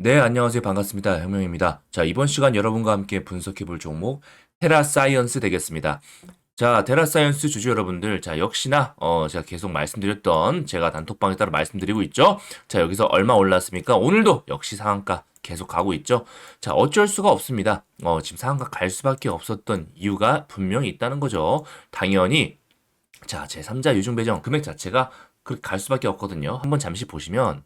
네, 안녕하세요. 반갑습니다. 혁명입니다. 자, 이번 시간 여러분과 함께 분석해 볼 종목 테라 사이언스 되겠습니다. 자, 테라 사이언스 주주 여러분들, 자, 역시나 어, 제가 계속 말씀드렸던 제가 단톡방에 따라 말씀드리고 있죠. 자, 여기서 얼마 올랐습니까? 오늘도 역시 상한가 계속 가고 있죠. 자, 어쩔 수가 없습니다. 어, 지금 상한가 갈 수밖에 없었던 이유가 분명히 있다는 거죠. 당연히 자, 제3자 유증 배정 금액 자체가 그렇게 갈 수밖에 없거든요. 한번 잠시 보시면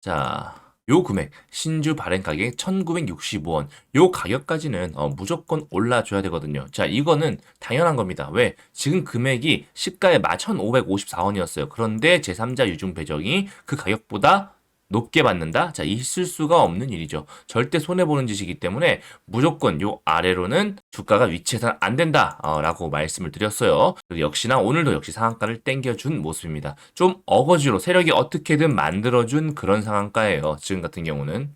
자, 요 금액 신주 발행 가격 1965원. 요 가격까지는 어, 무조건 올라줘야 되거든요. 자 이거는 당연한 겁니다. 왜? 지금 금액이 시가의 1554원이었어요. 그런데 제3자 유증 배정이 그 가격보다 높게 받는다? 자, 있을 수가 없는 일이죠. 절대 손해보는 짓이기 때문에 무조건 요 아래로는 주가가 위치해서는 안 된다. 어, 라고 말씀을 드렸어요. 역시나 오늘도 역시 상한가를 땡겨준 모습입니다. 좀 어거지로 세력이 어떻게든 만들어준 그런 상한가예요. 지금 같은 경우는.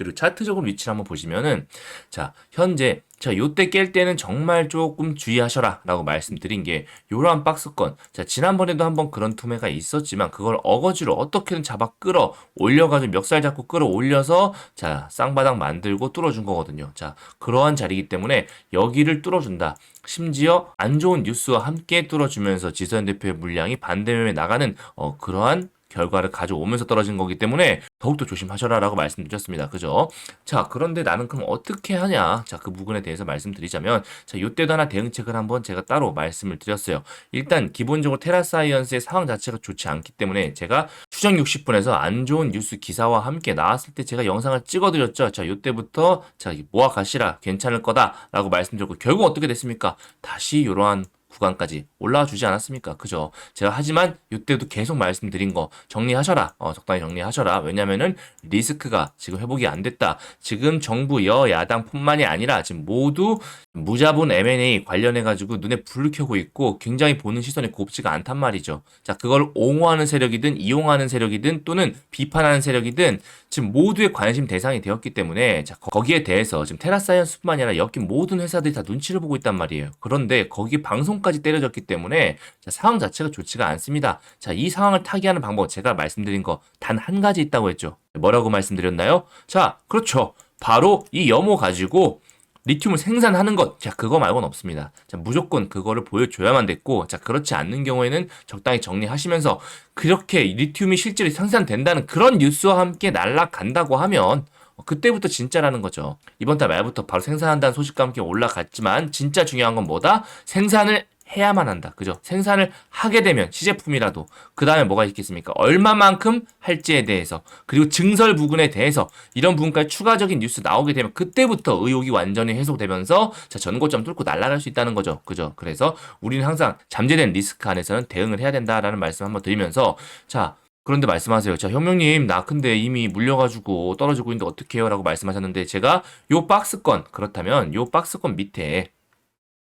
그리고 차트적으로 위치를 한번 보시면은 자, 현재 자, 요때 깰 때는 정말 조금 주의하셔라 라고 말씀드린 게 요러한 박스권 자, 지난번에도 한번 그런 투매가 있었지만 그걸 어거지로 어떻게든 잡아 끌어 올려가지고 멱살 잡고 끌어 올려서 자, 쌍바닥 만들고 뚫어준 거거든요. 자, 그러한 자리이기 때문에 여기를 뚫어준다. 심지어 안 좋은 뉴스와 함께 뚫어주면서 지선 대표의 물량이 반대면에 나가는 어, 그러한 결과를 가져오면서 떨어진 거기 때문에 더욱더 조심하셔라라고 말씀드렸습니다. 그죠? 자, 그런데 나는 그럼 어떻게 하냐? 자, 그 부분에 대해서 말씀드리자면 자, 요때도 하나 대응책을 한번 제가 따로 말씀을 드렸어요. 일단 기본적으로 테라사이언스의 상황 자체가 좋지 않기 때문에 제가 추정 60분에서 안 좋은 뉴스 기사와 함께 나왔을 때 제가 영상을 찍어드렸죠. 자, 요때부터 자, 모아 가시라 괜찮을 거다라고 말씀드렸고 결국 어떻게 됐습니까? 다시 이러한 구간까지 올라와 주지 않았습니까? 그죠? 제가 하지만 이때도 계속 말씀드린 거 정리하셔라. 어, 적당히 정리하셔라. 왜냐면은 리스크가 지금 회복이 안 됐다. 지금 정부 여야당뿐만이 아니라 지금 모두 무자본 M&A 관련해 가지고 눈에 불을 켜고 있고 굉장히 보는 시선이 곱지가 않단 말이죠. 자, 그걸 옹호하는 세력이든 이용하는 세력이든 또는 비판하는 세력이든 지금 모두의 관심 대상이 되었기 때문에 자, 거기에 대해서 지금 테라사이언스뿐만 아니라 엮인 모든 회사들이 다 눈치를 보고 있단 말이에요. 그런데 거기 방송 까지 때려졌기 때문에 자, 상황 자체가 좋지가 않습니다. 자, 이 상황을 타개하는 방법 제가 말씀드린 거 단 한 가지 있다고 했죠. 뭐라고 말씀드렸나요? 자, 그렇죠. 바로 이 염호 가지고 리튬을 생산하는 것. 자, 그거 말고는 없습니다. 자, 무조건 그거를 보여줘야만 됐고, 자, 그렇지 않는 경우에는 적당히 정리하시면서 그렇게 리튬이 실제로 생산된다는 그런 뉴스와 함께 날아간다고 하면 어, 그때부터 진짜라는 거죠. 이번 달 말부터 바로 생산한다는 소식과 함께 올라갔지만 진짜 중요한 건 뭐다? 생산을 해야만 한다. 그죠? 생산을 하게 되면 시제품이라도 그 다음에 뭐가 있겠습니까? 얼마만큼 할지에 대해서 그리고 증설 부분에 대해서 이런 부분까지 추가적인 뉴스 나오게 되면 그때부터 의혹이 완전히 해소되면서 자 전고점 뚫고 날아갈 수 있다는 거죠. 그죠? 그래서 우리는 항상 잠재된 리스크 안에서는 대응을 해야 된다라는 말씀 한번 드리면서 자 그런데 말씀하세요. 자, 현명님, 나 근데 이미 물려가지고 떨어지고 있는데 어떡해요? 라고 말씀하셨는데, 제가 요 박스권, 그렇다면 요 박스권 밑에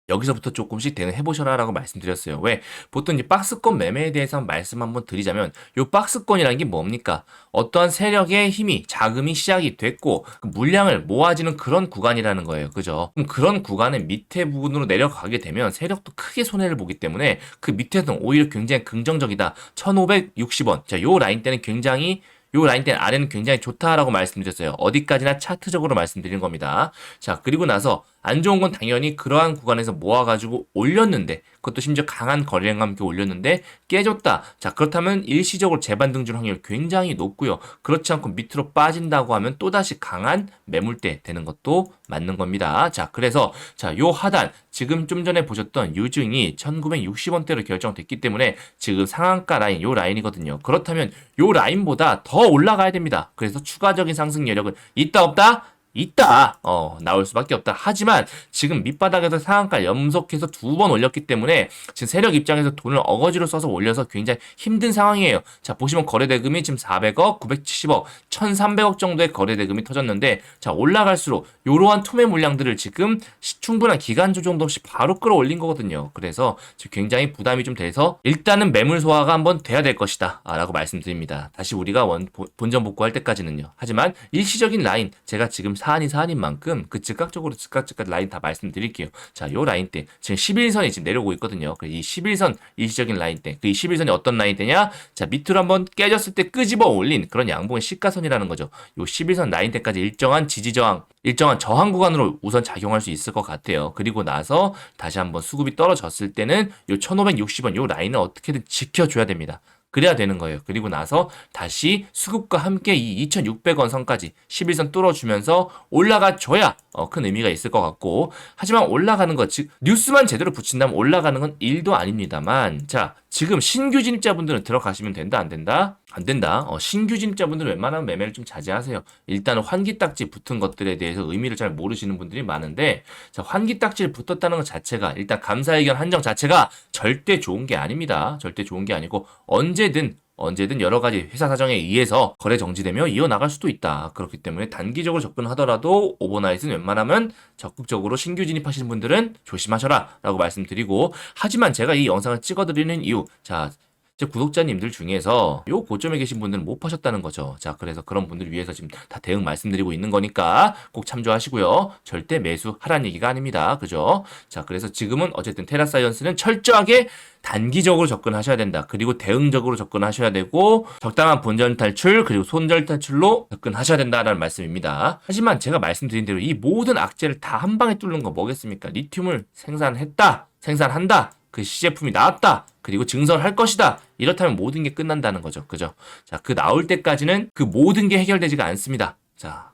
여기서부터 조금씩 대응해 보셔라라고 말씀드렸어요. 왜? 보통 이제 박스권 매매에 대해서 말씀 한번 드리자면 요 박스권이라는 게 뭡니까? 어떠한 세력의 힘이 자금이 시작이 됐고 그 물량을 모아지는 그런 구간이라는 거예요. 그죠? 그럼 그런 구간의 밑에 부분으로 내려가게 되면 세력도 크게 손해를 보기 때문에 그 밑에는 오히려 굉장히 긍정적이다. 1560원. 자, 요 라인 때는 굉장히 요 라인 때는 아래는 굉장히 좋다라고 말씀드렸어요. 어디까지나 차트적으로 말씀드린 겁니다. 자, 그리고 나서 안 좋은 건 당연히 그러한 구간에서 모아가지고 올렸는데 그것도 심지어 강한 거래량과 함께 올렸는데 깨졌다. 자 그렇다면 일시적으로 재반등줄 확률 굉장히 높고요. 그렇지 않고 밑으로 빠진다고 하면 또다시 강한 매물대 되는 것도 맞는 겁니다. 자 그래서 자요 하단 지금 좀 전에 보셨던 유증이 1960원대로 결정됐기 때문에 지금 상한가 라인 요 라인이거든요. 그렇다면 요 라인보다 더 올라가야 됩니다. 그래서 추가적인 상승 여력은 있다 없다? 있다. 어, 나올 수밖에 없다. 하지만 지금 밑바닥에서 상한가 연속해서 두 번 올렸기 때문에 지금 세력 입장에서 돈을 어거지로 써서 올려서 굉장히 힘든 상황이에요. 자, 보시면 거래대금이 지금 400억, 970억, 1300억 정도의 거래대금이 터졌는데 자, 올라갈수록 이러한 투매 물량들을 지금 충분한 기간 조정도 없이 바로 끌어올린 거거든요. 그래서 지금 굉장히 부담이 좀 돼서 일단은 매물 소화가 한번 돼야 될 것이다. 아, 라고 말씀드립니다. 다시 우리가 원, 본전 복구할 때까지는요. 하지만 일시적인 라인 제가 지금 사안이 사안인 만큼 그 즉각적으로 즉각 즉각 라인 다 말씀드릴게요. 자, 요 라인 때 지금 11선이 지금 내려오고 있거든요. 그이 11선 일시적인 라인 때, 그이 11선이 어떤 라인 때냐? 자, 밑으로 한번 깨졌을 때 끄집어 올린 그런 양봉의 시가선이라는 거죠. 요 11선 라인 때까지 일정한 지지 저항, 일정한 저항 구간으로 우선 작용할 수 있을 것 같아요. 그리고 나서 다시 한번 수급이 떨어졌을 때는 요 1560원 요 라인을 어떻게든 지켜줘야 됩니다. 그래야 되는 거예요. 그리고 나서 다시 수급과 함께 이 2,600원 선까지 11선 뚫어주면서 올라가 줘야 어, 큰 의미가 있을 것 같고 하지만 올라가는 것, 즉 뉴스만 제대로 붙인다면 올라가는 건 1도 아닙니다만 자 지금 신규 진입자분들은 들어가시면 된다 안 된다? 안 된다. 어, 신규 진입자분들은 웬만하면 매매를 좀 자제하세요. 일단 환기 딱지 붙은 것들에 대해서 의미를 잘 모르시는 분들이 많은데 자 환기 딱지를 붙었다는 것 자체가 일단 감사의견 한정 자체가 절대 좋은 게 아닙니다. 절대 좋은 게 아니고 언제 든 언제든 여러 가지 회사 사정에 의해서 거래 정지되며 이어나갈 수도 있다. 그렇기 때문에 단기적으로 접근하더라도 오버나잇은 웬만하면 적극적으로 신규 진입하시는 분들은 조심하셔라 라고 말씀드리고 하지만 제가 이 영상을 찍어드리는 이유 자 제 구독자님들 중에서 요 고점에 계신 분들은 못 파셨다는 거죠. 자, 그래서 그런 분들을 위해서 지금 다 대응 말씀드리고 있는 거니까 꼭 참조하시고요. 절대 매수하라는 얘기가 아닙니다. 그죠? 자, 그래서 지금은 어쨌든 테라사이언스는 철저하게 단기적으로 접근하셔야 된다. 그리고 대응적으로 접근하셔야 되고 적당한 본전 탈출 그리고 손절 탈출로 접근하셔야 된다라는 말씀입니다. 하지만 제가 말씀드린 대로 이 모든 악재를 다 한 방에 뚫는 거 뭐겠습니까? 리튬을 생산했다. 생산한다. 그 시제품이 나왔다. 그리고 증설할 것이다. 이렇다면 모든 게 끝난다는 거죠. 그죠? 자, 그 나올 때까지는 그 모든 게 해결되지가 않습니다. 자,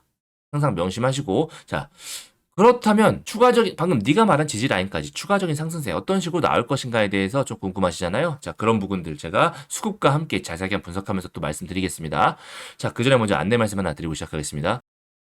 항상 명심하시고 자, 그렇다면 추가적인 방금 네가 말한 지지 라인까지 추가적인 상승세 어떤 식으로 나올 것인가에 대해서 좀 궁금하시잖아요. 자, 그런 부분들 제가 수급과 함께 자세하게 분석하면서 또 말씀드리겠습니다. 자, 그 전에 먼저 안내 말씀 하나 드리고 시작하겠습니다.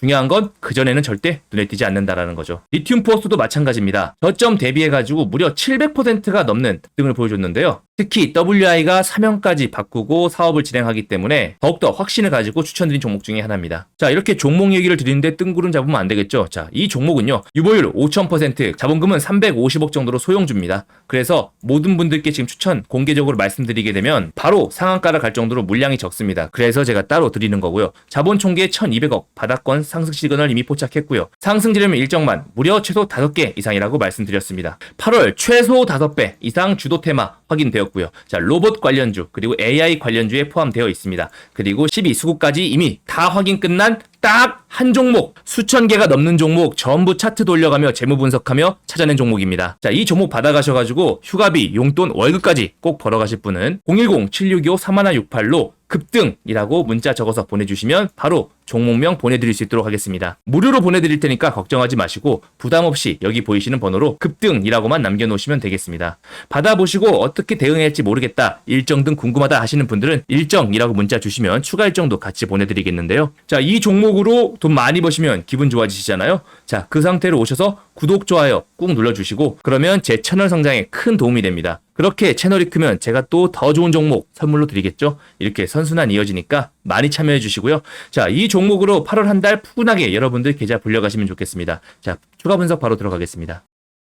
중요한 건 그전에는 절대 눈에 띄지 않는다라는 거죠. 리튬 포스도 마찬가지입니다. 저점 대비해가지고 무려 700%가 넘는 등을 보여줬는데요. 특히 WI가 사명까지 바꾸고 사업을 진행하기 때문에 더욱더 확신을 가지고 추천드린 종목 중에 하나입니다. 자, 이렇게 종목 얘기를 드리는데 뜬구름 잡으면 안 되겠죠. 자, 이 종목은요. 유보율 5000%, 자본금은 350억 정도로 소용줍니다. 그래서 모든 분들께 지금 추천 공개적으로 말씀드리게 되면 바로 상한가를 갈 정도로 물량이 적습니다. 그래서 제가 따로 드리는 거고요. 자본 총계 1200억, 바닥권 상승 시그널 이미 포착했고요. 상승 지름 일정만 무려 최소 5개 이상이라고 말씀드렸습니다. 8월 최소 5배 이상 주도 테마 확인되었고요. 자, 로봇 관련주 그리고 AI 관련주에 포함되어 있습니다. 그리고 12수급까지 이미 다 확인 끝난 딱 한 종목, 수천 개가 넘는 종목 전부 차트 돌려가며 재무 분석하며 찾아낸 종목입니다. 자, 이 종목 받아가셔가지고 휴가비, 용돈, 월급까지 꼭 벌어가실 분은 010-765-3168로 급등이라고 문자 적어서 보내주시면 바로 종목명 보내드릴 수 있도록 하겠습니다. 무료로 보내드릴 테니까 걱정하지 마시고 부담 없이 여기 보이시는 번호로 급등이라고만 남겨놓으시면 되겠습니다. 받아보시고 어 떻게 대응할지 모르겠다, 일정 등 궁금하다 하시는 분들은 일정이라고 문자 주시면 추가 일정도 같이 보내드리겠는데요. 자, 이 종목으로 돈 많이 버시면 기분 좋아지시잖아요. 자, 그 상태로 오셔서 구독, 좋아요 꾹 눌러주시고 그러면 제 채널 성장에 큰 도움이 됩니다. 그렇게 채널이 크면 제가 또 더 좋은 종목 선물로 드리겠죠? 이렇게 선순환 이어지니까 많이 참여해 주시고요. 자, 이 종목으로 8월 한 달 푸근하게 여러분들 계좌 불려가시면 좋겠습니다. 자, 추가 분석 바로 들어가겠습니다.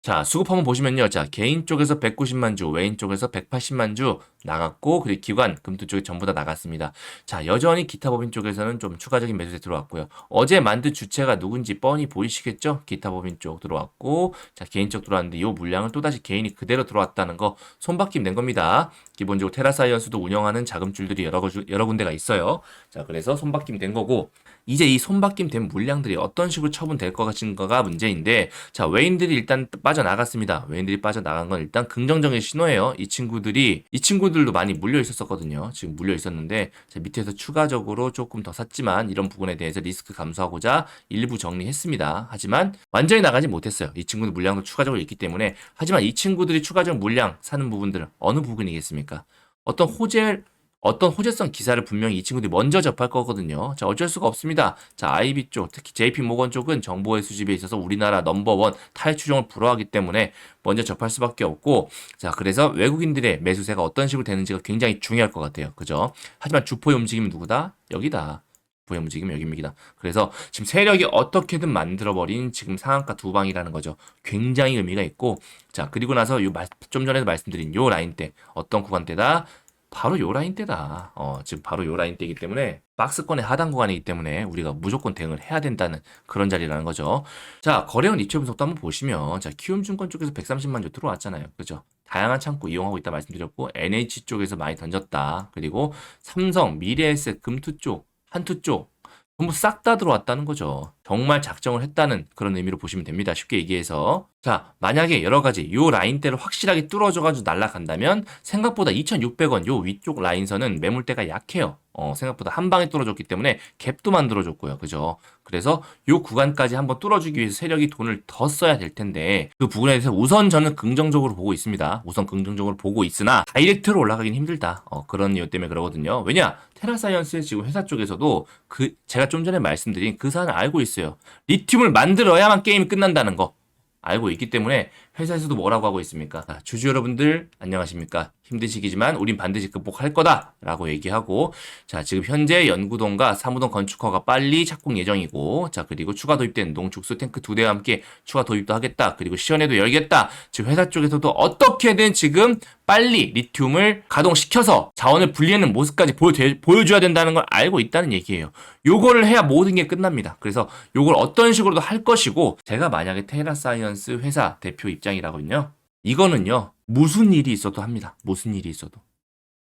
자, 수급 한번 보시면요. 자, 개인 쪽에서 190만 주, 외인 쪽에서 180만 주 나갔고, 그리고 기관, 금투 쪽에 전부 다 나갔습니다. 자, 여전히 기타 법인 쪽에서는 좀 추가적인 매수세 들어왔고요. 어제 만든 주체가 누군지 뻔히 보이시겠죠? 기타 법인 쪽 들어왔고, 자, 개인 쪽 들어왔는데 이 물량은 또다시 개인이 그대로 들어왔다는 거 손바뀜 된 겁니다. 기본적으로 테라사이언스도 운영하는 자금줄들이 여러, 거- 여러 군데가 있어요. 자, 그래서 손바뀜 된 거고, 이제 이 손바뀜 된 물량들이 어떤 식으로 처분될 것 같은가가 문제인데, 자, 외인들이 일단 빠져나갔습니다. 외인들이 빠져나간 건 일단 긍정적인 신호예요. 이 친구들이, 이 친구 들도 많이 물려 있었거든요. 지금 물려 있었는데, 자, 밑에서 추가적으로 조금 더 샀지만, 이런 부분에 대해서 리스크 감소하고자 일부 정리했습니다. 하지만, 완전히 나가지 못했어요. 이 친구들 물량도 추가적으로 있기 때문에, 하지만 이 친구들이 추가적 물량 사는 부분들은 어느 부분이겠습니까? 어떤 호재, 어떤 호재성 기사를 분명히 이 친구들이 먼저 접할 거거든요. 자, 어쩔 수가 없습니다. 자, IB 쪽, 특히 JP 모건 쪽은 정보의 수집에 있어서 우리나라 넘버원 탈추종을 불허하기 때문에 먼저 접할 수밖에 없고, 자, 그래서 외국인들의 매수세가 어떤 식으로 되는지가 굉장히 중요할 것 같아요. 그죠? 하지만 주포의 움직임은 누구다? 여기다. 주포의 움직임은 여기입니다. 그래서 지금 세력이 어떻게든 만들어버린 지금 상한가 두 방이라는 거죠. 굉장히 의미가 있고, 자, 그리고 나서 요 말, 좀 전에 말씀드린 요 라인 때, 어떤 구간대다? 바로 요 라인 때다. 어, 지금 바로 요 라인 때이기 때문에 박스권의 하단 구간이기 때문에 우리가 무조건 대응을 해야 된다는 그런 자리라는 거죠. 자, 거래원 이체 분석도 한번 보시면 자, 키움증권 쪽에서 130만 주 들어왔잖아요. 그죠? 다양한 창구 이용하고 있다 말씀드렸고 NH 쪽에서 많이 던졌다. 그리고 삼성, 미래에셋, 금투 쪽, 한투 쪽 전부 싹 다 들어왔다는 거죠. 정말 작정을 했다는 그런 의미로 보시면 됩니다. 쉽게 얘기해서. 자, 만약에 여러 가지 요 라인대를 확실하게 뚫어줘가지고 날아간다면 생각보다 2,600원 요 위쪽 라인선은 매물대가 약해요. 어, 생각보다 한 방에 뚫어줬기 때문에 갭도 만들어줬고요. 그죠? 그래서 요 구간까지 한번 뚫어주기 위해서 세력이 돈을 더 써야 될 텐데 그 부분에 대해서 우선 저는 긍정적으로 보고 있습니다. 우선 긍정적으로 보고 있으나 다이렉트로 올라가긴 힘들다. 어, 그런 이유 때문에 그러거든요. 왜냐? 테라사이언스의 지금 회사 쪽에서도 그 제가 좀 전에 말씀드린 그 사안을 알고 있어요. 리튬을 만들어야만 게임이 끝난다는 거. 알고 있기 때문에 회사에서도 뭐라고 하고 있습니까? 자, 주주 여러분들 안녕하십니까? 힘든 시기지만 우린 반드시 극복할 거다라고 얘기하고 자 지금 현재 연구동과 사무동 건축허가 빨리 착공 예정이고 자 그리고 추가 도입된 농축수 탱크 두 대와 함께 추가 도입도 하겠다 그리고 시연회도 열겠다 지금 회사 쪽에서도 어떻게든 지금 빨리 리튬을 가동시켜서 자원을 분리하는 모습까지 보여, 보여줘야 된다는 걸 알고 있다는 얘기예요. 요거를 해야 모든 게 끝납니다. 그래서 요걸 어떤 식으로도 할 것이고 제가 만약에 테라사이언스 회사 대표 입장 이라거든요. 이거는요. 무슨 일이 있어도 합니다. 무슨 일이 있어도.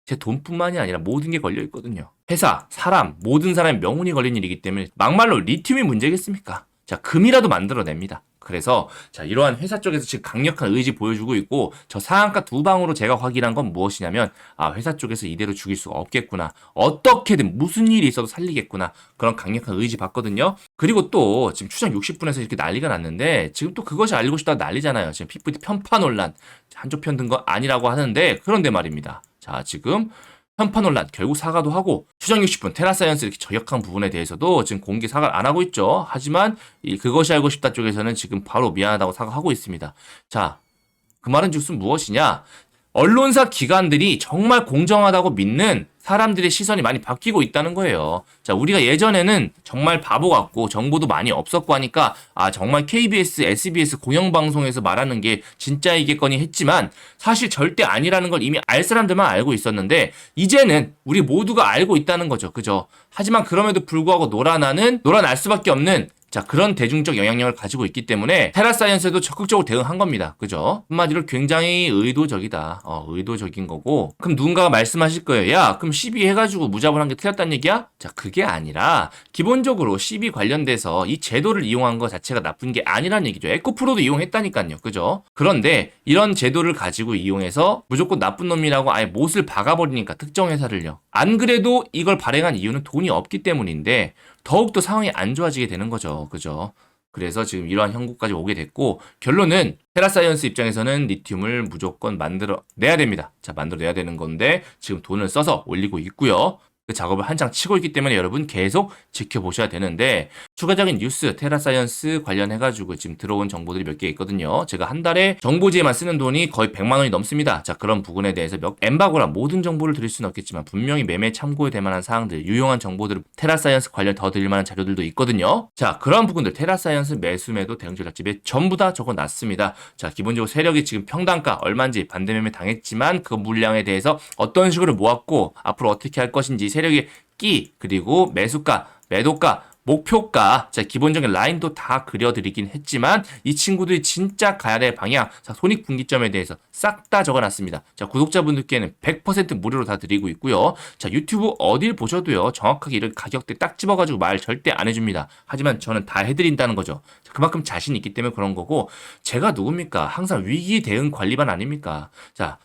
제 돈뿐만이 아니라 모든 게 걸려 있거든요. 회사, 사람, 모든 사람의 명운이 걸린 일이기 때문에 막말로 리튬이 문제겠습니까? 자, 금이라도 만들어냅니다. 그래서 자 이러한 회사 쪽에서 지금 강력한 의지 보여주고 있고 저 상한가 두 방으로 제가 확인한 건 무엇이냐면 아 회사 쪽에서 이대로 죽일 수가 없겠구나. 어떻게든 무슨 일이 있어도 살리겠구나. 그런 강력한 의지 봤거든요. 그리고 또 지금 추정 60분에서 이렇게 난리가 났는데 지금 또 그것이 알리고 싶다 난리잖아요. 지금 PPT 편파 논란. 한쪽 편 든 거 아니라고 하는데 그런데 말입니다. 자 지금 편파 논란 결국 사과도 하고 추정 60분 테라사이언스 이렇게 저역한 부분에 대해서도 지금 공개 사과를 안 하고 있죠. 하지만 이 그것이 알고 싶다 쪽에서는 지금 바로 미안하다고 사과하고 있습니다. 자, 그 말은 즉슨 무엇이냐? 언론사 기관들이 정말 공정하다고 믿는 사람들의 시선이 많이 바뀌고 있다는 거예요. 자, 우리가 예전에는 정말 바보 같고 정보도 많이 없었고 하니까 아, 정말 KBS, SBS 공영방송에서 말하는 게 진짜이겠거니 했지만 사실 절대 아니라는 걸 이미 알 사람들만 알고 있었는데 이제는 우리 모두가 알고 있다는 거죠. 그죠? 하지만 그럼에도 불구하고 놀아나는, 놀아날 수밖에 없는 자, 그런 대중적 영향력을 가지고 있기 때문에 테라사이언스에도 적극적으로 대응한 겁니다. 그죠? 한마디로 굉장히 의도적이다. 어, 의도적인 거고. 그럼 누군가가 말씀하실 거예요. 야, 그럼 12 해가지고 무자본한 게 틀렸다는 얘기야? 자, 그게 아니라 기본적으로 12 관련돼서 이 제도를 이용한 것 자체가 나쁜 게 아니라는 얘기죠. 에코프로도 이용했다니까요. 그죠? 그런데 이런 제도를 가지고 이용해서 무조건 나쁜 놈이라고 아예 못을 박아버리니까 특정 회사를요. 안 그래도 이걸 발행한 이유는 돈이 없기 때문인데 더욱더 상황이 안 좋아지게 되는 거죠. 그죠? 그래서 지금 이러한 형국까지 오게 됐고 결론은 테라사이언스 입장에서는 리튬을 무조건 만들어 내야 됩니다. 자, 만들어 내야 되는 건데 지금 돈을 써서 올리고 있고요. 그 작업을 한창 치고 있기 때문에 여러분 계속 지켜보셔야 되는데 추가적인 뉴스 테라사이언스 관련해가지고 지금 들어온 정보들이 몇 개 있거든요. 제가 한 달에 정보지에만 쓰는 돈이 거의 100만 원이 넘습니다. 자 그런 부분에 대해서 몇 엠바고라 모든 정보를 드릴 수는 없겠지만 분명히 매매 참고에 될 만한 사항들 유용한 정보들 테라사이언스 관련 더 드릴 만한 자료들도 있거든요. 자 그런 부분들 테라사이언스 매수매도 대응 전략집에 전부 다 적어놨습니다. 자 기본적으로 세력이 지금 평단가 얼마인지 반대매매 당했지만 그 물량에 대해서 어떤 식으로 모았고 앞으로 어떻게 할 것인지 세력의 끼 그리고 매수가 매도가 목표가. 자 기본적인 라인도 다 그려드리긴 했지만 이 친구들이 진짜 가야 될 방향 자 손익분기점에 대해서 싹 다 적어놨습니다. 자 구독자분들께는 100% 무료로 다 드리고 있고요. 자 유튜브 어딜 보셔도요 정확하게 이런 가격대 딱 집어가지고 말 절대 안 해줍니다. 하지만 저는 다 해드린다는 거죠. 자, 그만큼 자신 있기 때문에 그런 거고 제가 누굽니까? 항상 위기 대응 관리반 아닙니까? 자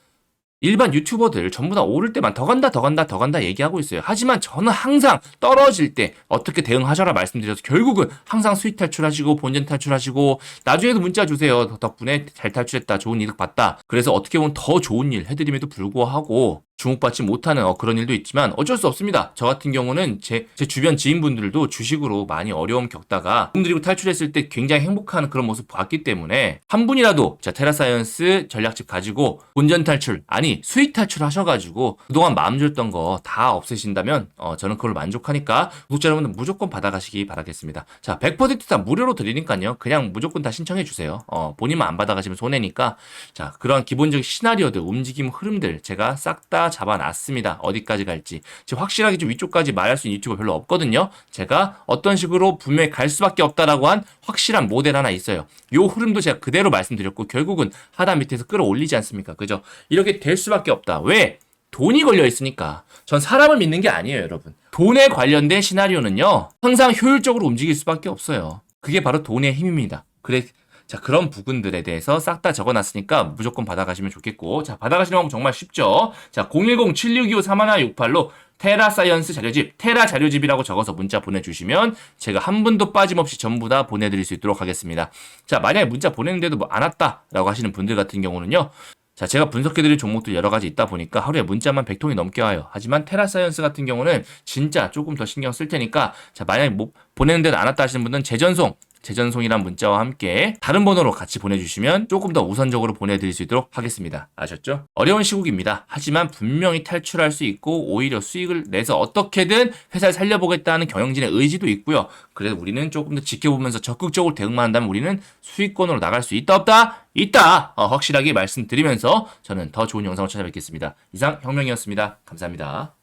일반 유튜버들 전부 다 오를 때만 더 간다, 더 간다, 더 간다 얘기하고 있어요. 하지만 저는 항상 떨어질 때 어떻게 대응하셔라 말씀드려서 결국은 항상 수익 탈출하시고 본전 탈출하시고 나중에도 문자 주세요. 덕분에 잘 탈출했다. 좋은 이득 봤다. 그래서 어떻게 보면 더 좋은 일 해드림에도 불구하고 주목받지 못하는 어, 그런 일도 있지만 어쩔 수 없습니다. 저 같은 경우는 제, 제 주변 지인분들도 주식으로 많이 어려움 겪다가 돈 들이고 탈출했을 때 굉장히 행복한 그런 모습 봤기 때문에 한 분이라도 자 테라사이언스 전략집 가지고 본전 탈출 아니 수익 탈출 하셔가지고 그동안 마음 줬던 거 다 없애신다면 어, 저는 그걸 만족하니까 구독자 여러분들 무조건 받아가시기 바라겠습니다. 자 100%다 무료로 드리니까요. 그냥 무조건 다 신청해 주세요. 어, 본인만 안 받아가시면 손해니까 자 그런 기본적인 시나리오들 움직임 흐름들 제가 싹다 잡아놨습니다. 어디까지 갈지 지금 확실하게 좀 위쪽까지 말할 수 있는 유튜버 별로 없거든요. 제가 어떤 식으로 분명히 갈 수밖에 없다라고 한 확실한 모델 하나 있어요. 요 흐름도 제가 그대로 말씀드렸고 결국은 하단 밑에서 끌어올리지 않습니까? 그죠? 이렇게 될 수밖에 없다. 왜? 돈이 걸려 있으니까. 전 사람을 믿는 게 아니에요, 여러분. 돈에 관련된 시나리오는요, 항상 효율적으로 움직일 수밖에 없어요. 그게 바로 돈의 힘입니다. 그래, 자, 그런 부분들에 대해서 싹 다 적어 놨으니까 무조건 받아가시면 좋겠고. 자, 받아가시는 방법 정말 쉽죠. 자, 010-7625-3168로 테라 사이언스 자료집, 테라 자료집이라고 적어서 문자 보내주시면 제가 한 분도 빠짐없이 전부 다 보내드릴 수 있도록 하겠습니다. 자, 만약에 문자 보냈는데도 뭐 안 왔다라고 하시는 분들 같은 경우는요. 자, 제가 분석해드릴 종목들 여러 가지 있다 보니까 하루에 문자만 100통이 넘게 와요. 하지만 테라사이언스 같은 경우는 진짜 조금 더 신경 쓸 테니까 자, 만약에 뭐 보내는데도 안 왔다 하시는 분은 재전송 재전송이란 문자와 함께 다른 번호로 같이 보내주시면 조금 더 우선적으로 보내드릴 수 있도록 하겠습니다. 아셨죠? 어려운 시국입니다. 하지만 분명히 탈출할 수 있고 오히려 수익을 내서 어떻게든 회사를 살려보겠다는 경영진의 의지도 있고요. 그래서 우리는 조금 더 지켜보면서 적극적으로 대응만 한다면 우리는 수익권으로 나갈 수 있다 없다? 있다! 어, 확실하게 말씀드리면서 저는 더 좋은 영상을 찾아뵙겠습니다. 이상 혁명이었습니다. 감사합니다.